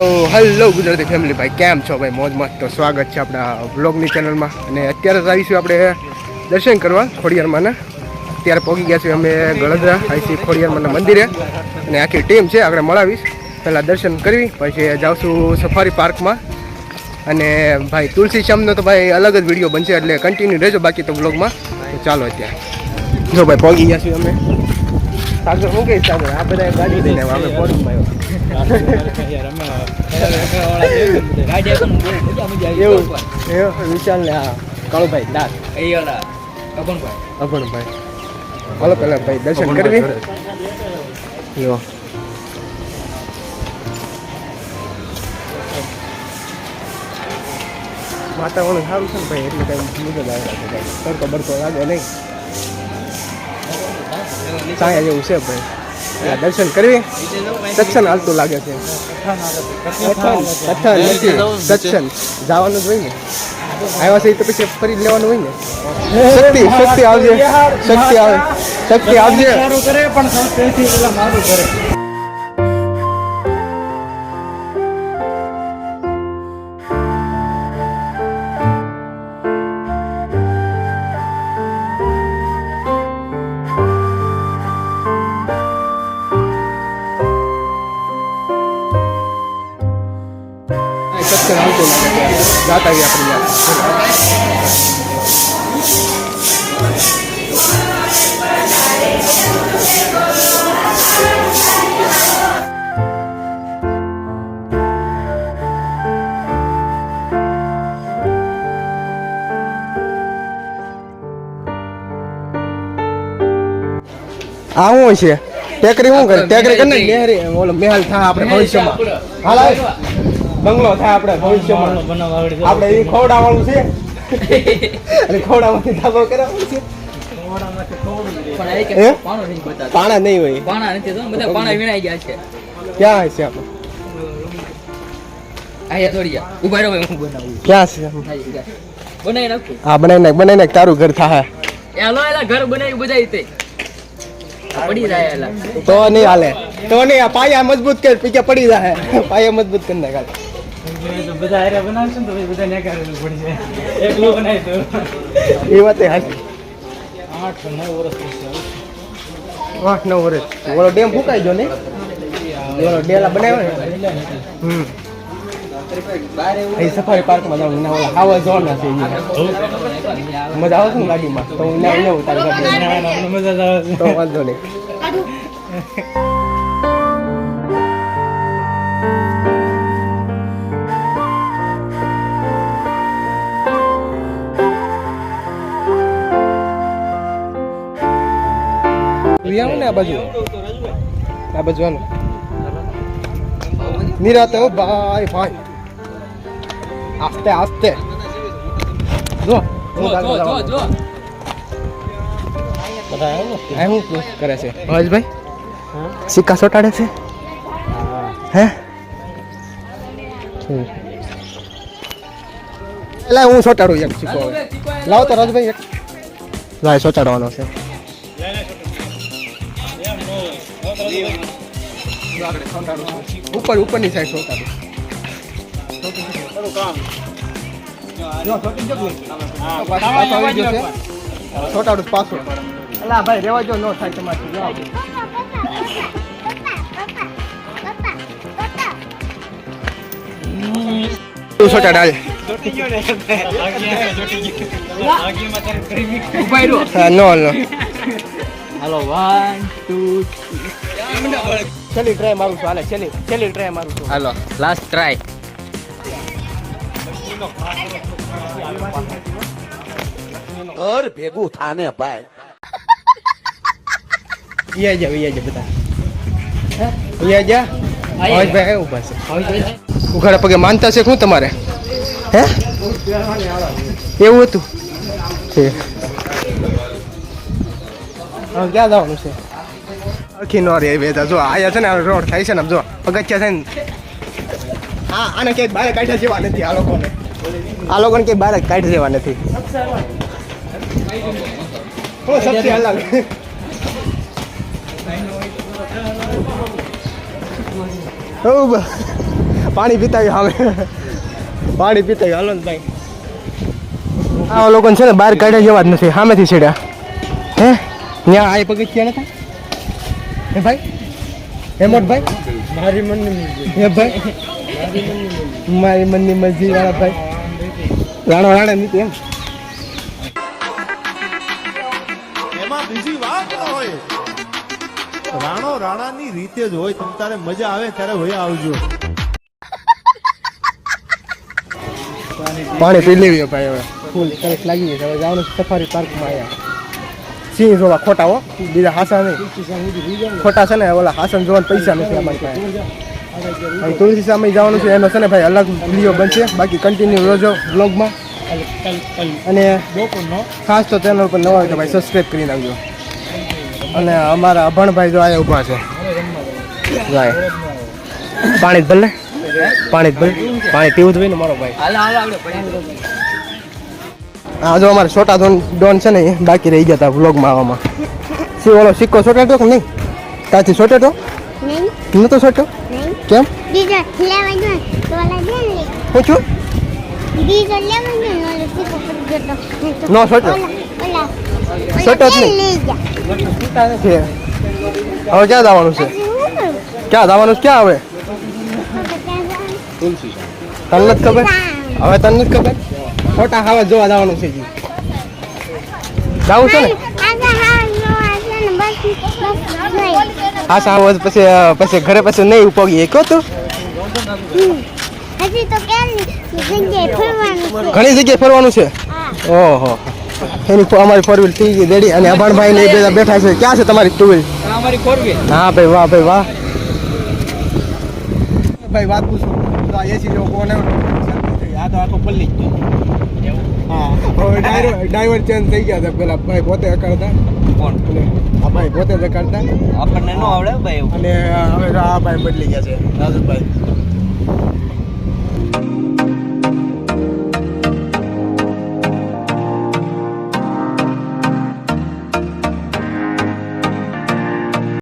Hello Gujarati family ભાઈ, કેમ છો ભાઈ? મોજ મસ્ત. તો સ્વાગત છે આપણા બ્લોગની ચેનલમાં અને અત્યારે આવીશું આપણે દર્શન કરવા ખોડિયારમાંના અત્યારે પહોંચી ગયા છીએ અમે ગળદરા, આવીશું ખોડિયારમાંના મંદિરે. અને આખી ટીમ છે, આપણે મળાવીશ. પહેલાં દર્શન કરવી, પછી જાઉં સફારી પાર્કમાં અને ભાઈ, તુલસી શ્યામનો તો ભાઈ અલગ જ વીડિયો બનશે, એટલે કન્ટિન્યુ રહેજો બાકી તો બ્લોગમાં તો ચાલો અત્યારે. જો ભાઈ પહોંચી ગયા છીએ અમે. સાગર હું કહીશ સાગર. આ બધા ગાડી લઈને. અમે પોડીમાં માં એવું. વિશાલ ને હા કાળુભાઈ દાસ. અભણભાઈ. હલો પેલા ભાઈ દર્શન કરવી? યો વાતાવરણ સારું છે ને ભાઈ એટલે કઈ મજા આવે તડકો બડકો લાગે નહીં. છાયા જેવું છે ભાઈ દર્શન કરવી. સત્સંગ હાલતું લાગે છે. કથન જવાનું જ હોય ને. આવ્યા છે તો પછી ફરી લેવાનું હોય ને. શક્તિ શક્તિ આવજે. શક્તિ આવે. શક્તિ આવજે. પણ સૌથી પેલા મારું કરે સત્સંગ હાલતું લાગે છે જાત આવી આપણી યાર આ શું છે ટેકરી શું કરે ટેકરી કરી નાખ મેહરી ઓલો મેહાલ થાય આપણે ભવિષ્યમાં હાલ હાલ. બંગલો થાય આપણે ભવિષ્યમાં. આપણે એ ખવડાવવાનું છે. અને ખવડાવવાથી ધાબો કરાવવાનું છે. પાણા નહીં હોય. પાણા નથી બધા પાણા વીણાઈ ગયા છે. ક્યાં છે આપણે? આયા થોડી ઊભા રહો હું બનાવું. ક્યાં છે? બનાવી નાખું. હા બનાવી નાખ બનાવી નાખ તારું ઘર થાય. એ હાલો એલા ઘર બનાવી બધા તે પડી જાય એલા તો નહીં હાલે. તો નહીં આ પાયા મજબૂત કર પીછે પડી જાય. પાયા મજબૂત કરી નાખ. બધા હારે બનાવશે ને તો બધા નેકાર પડી એકલું બનાવી તો. એ વાત હાલ આઠ નવ વર્ષ આઠ નવ વર્ષ. ઓલો ડેમ ફૂકાઈ ગયો ને? ઓલો ડેલા બનાવ્યો ને? હમ. અહીં સફારી પાર્કમાં જાઉં ના ઓલા હાવા જોવાના છે મજા આવે છે ગાડીમાં? તો ઉતારી મજા આવે તો વાંધો નહીં. ઈ આવો ને આ બાજુ? આ બાજુ આનું નિરાતે હો ભાઈ ભાઈ. આસ્તે આસ્તે. જો હું જો જો જો બધા આવે આ શું કરે છે? હર્ષભાઈ સિક્કા સોટાડે છે? હે? એટલે હું સોટાડું એક સિક્કો. લાવ લાવો તો રાજભાઈ એક. લાય સોટાડવાનો છે. ઉપર, ઉપરની સાઈડ કે નહીં? પાછો. અલા ભાઈ નો થાય તમારથી તું છોટાડ હાલ ઊભા રહો. હા, નો નો. વન ટુ છેલ્લી ટ્રાય મારું છું. હાલે છેલ્લી છેલ્લી ટ્રાય મારું છું. હાલો લાસ્ટ ટ્રાય ઘર ભેગું થાને ભાઈ. ઈ જા ઈ જા બધા ઈ જા હજ ભાઈ ઉઘાડા પગે માનતા છે શું તમારે? હે? એવું હતું? ક્યાં જવાનું છે? અખી નો રે બે જો આયા છે ને રોડ થાય છે ને જો પગથિયા છે ને. હા, આને ક્યાંક બહાર કાઢ્યા જેવા નથી આ લોકોને. આ લોકોને ક્યાંક બહાર કાઢી જવા નથી. હું, સબથી અલગ. ઓ પાણી પીતા હવે પાણી પીતા હાલો ને ભાઈ. આ લોકોને છે ને બહાર કાઢ્યા જેવા જ નથી, સામેથી છેડ્યા હે? ત્યાં આ પગથિયા નતા? હે ભાઈ? હે મોટ ભાઈ? મારી મનની હે ભાઈ? મારી મનની મરજી વાળા ભાઈ. રાણો રાણે નીતિ એમ. એમાં બીજી વાત ન હોય. રાણો રાણાની રીતે જ હોય. તમ તારે મજા આવે ત્યારે હોય આવજો. પાણી પી લેવી ભાઈ હવે. ફૂલ તરફ લાગી ગઈ હવે જવાનું સફારી પાર્કમાં આવ્યા સિંહ જોવા ખોટા હો. બીજા હાસા નહીં. ખોટા છે ને, ઓલા હાસન જોવાના પૈસા નથી અમારી પાસે. તુલસી સામે જવાનું છે, એનો છે ને ભાઈ અલગ વીડિયો બનશે. બાકી કન્ટિન્યુ રોજો બ્લોગમાં અને ખાસ તો ચેનલ પર નવા હોય તો ભાઈ સબસ્ક્રાઈબ કરી નાખજો. અને અમારા અભણભાઈ જો આયા ઊભા છે. પાણી જ ભલે પાણી જ ભલે પાણી પીવું જ હોય ને મારો ભાઈ. આ જો અમારે છોટા ડોન ડોન છે ને એ બાકી રહી ગયા હતા વ્લોગમાં આવવામાં. શું ઓલો સિક્કો છોટેટો કે નહીં? ત્યાંથી છોટેટો? નહીં. નતો છોટ્યો? નહીં. કેમ? બીજો લેવા જો તો ઓલા દે ને. હું છું? બીજો લેવા જો ને ઓલો સીકો પડી ગયો તો. નહીં તો નો છોટ્યો? ઓલા ઓલા. છોટો જ ઓલા નહીં. લઈ જા છે હવે ક્યાં જવાનું છે? પછી હું કરું? ક્યાં જવાનું છે? ક્યાં હવે? હવે ત્યાં તને જવાનું. નથી ખબર? હવે તને નથી ખબર? ખોટા ખાવા જોવા જવાનું છે જી. જાવું છે ને? હા નો આજે ને બસ બસ જોઈ. હા સાવ પછી પછી ઘરે પછી નહીં ઉપગી કહો તું. ઘણી જગ્યાએ ફરવાનું છે? ઓહો. એની અમારી ફોર વ્હીલ થઈ ગઈ રેડી. અને અભણભાઈ ને એ બધા બેઠા છે. ક્યાં છે તમારી ટુ વ્હીલ હા ભાઈ વાહ ભાઈ વાહ. ભાઈ વાત પૂછો. એસી જો કોણ આ તો આખો પલ્લી જ હા. હવે ડ્રાઈવર ડ્રાઈવર ચેન્જ થઈ ગયા હતા પેલા ભાઈ પોતે અકાળતા કોણ? આ ભાઈ પોતે જ અકાળતા આપણને ન આવડે ભાઈ અને હવે આ ભાઈ બદલી ગયા છે. રાજુભાઈ.